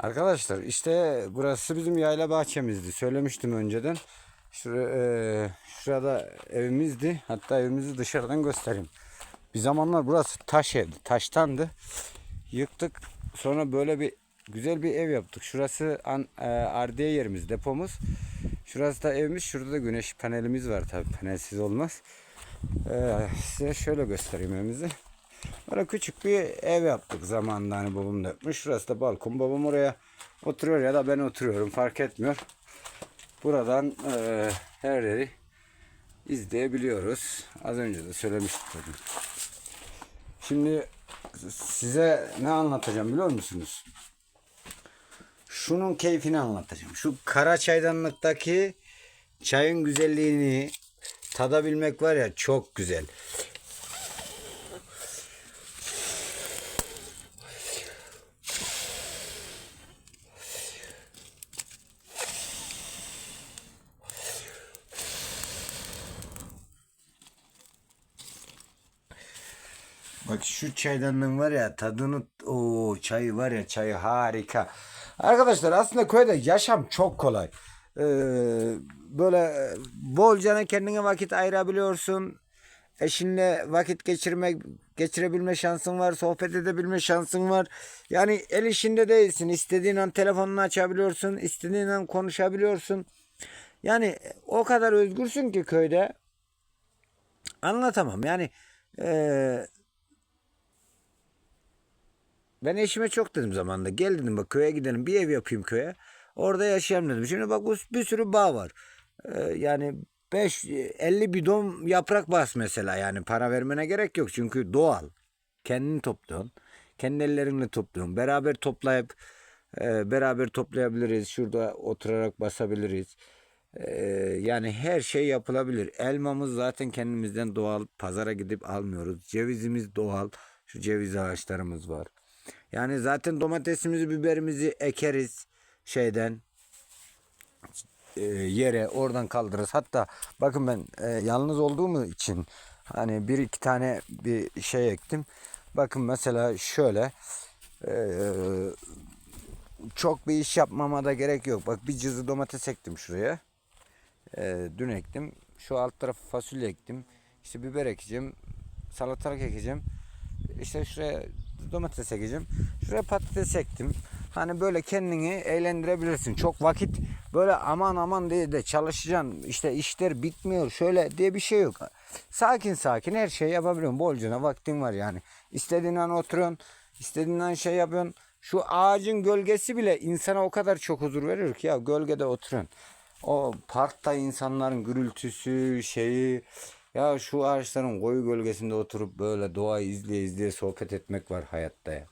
Arkadaşlar işte burası bizim yayla bahçemizdi. Söylemiştim önceden. Şura, e, şurada evimizdi. Hatta evimizi dışarıdan göstereyim. Bir zamanlar burası taş evdi. Taştandı. Yıktık. Sonra böyle bir güzel bir ev yaptık. Şurası an, e, ardiye yerimiz, depomuz. Şurası da evimiz. Şurada da güneş panelimiz var tabii. Panelsiz olmaz. E, size şöyle göstereyim evimizi. Böyle küçük bir ev yaptık zamanında hani babam da yapmış. Şurası da balkon. Babam oraya oturuyor ya da ben oturuyorum fark etmiyor. Buradan eee, her yeri izleyebiliyoruz. Az önce de söylemiştim. Şimdi size ne anlatacağım biliyor musunuz? Şunun keyfini anlatacağım. Şu kara çaydanlıktaki çayın güzelliğini tadabilmek var ya çok güzel. Bak şu çaydanlığın var ya tadını o çayı var ya çayı harika. Arkadaşlar aslında köyde yaşam çok kolay. Ee, böyle bolcana kendine vakit ayırabiliyorsun. Eşinle vakit geçirmek geçirebilme şansın var, sohbet edebilme şansın var. Yani el işinde değilsin. İstediğin an telefonunu açabiliyorsun, istediğin an konuşabiliyorsun. Yani o kadar özgürsün ki köyde. Anlatamam. Yani eee ben eşime çok dedim zamanında. Gel dedim bak köye gidelim bir ev yapayım köye. Orada yaşayalım dedim. Şimdi bak bir sürü bağ var. Ee, yani 5 50 bidon yaprak bas mesela yani para vermene gerek yok çünkü doğal. Kendini topluyorsun. Kendi ellerinle topluyorsun. Beraber toplayıp e, beraber toplayabiliriz. Şurada oturarak basabiliriz. Ee, yani her şey yapılabilir. Elmamız zaten kendimizden doğal. Pazara gidip almıyoruz. Cevizimiz doğal. Şu ceviz ağaçlarımız var. Yani zaten domatesimizi, biberimizi ekeriz şeyden e, yere oradan kaldırırız. Hatta bakın ben e, yalnız olduğum için hani bir iki tane bir şey ektim. Bakın mesela şöyle e, çok bir iş yapmama da gerek yok. Bak bir cızı domates ektim şuraya. E, dün ektim. Şu alt tarafı fasulye ektim. İşte biber ekeceğim. Salatalık ekeceğim. İşte şuraya domates ekeceğim. Şuraya patates ektim. Hani böyle kendini eğlendirebilirsin. Çok vakit böyle aman aman diye de çalışacaksın. İşte işler bitmiyor şöyle diye bir şey yok. Sakin sakin her şeyi yapabiliyorsun. Bolcuna vaktin var yani. İstediğin an oturuyorsun. istediğin an şey yapıyorsun. Şu ağacın gölgesi bile insana o kadar çok huzur veriyor ki ya gölgede oturuyorsun. O parkta insanların gürültüsü şeyi ya şu ağaçların koyu gölgesinde oturup böyle doğayı izleye izleye sohbet etmek var hayatta ya.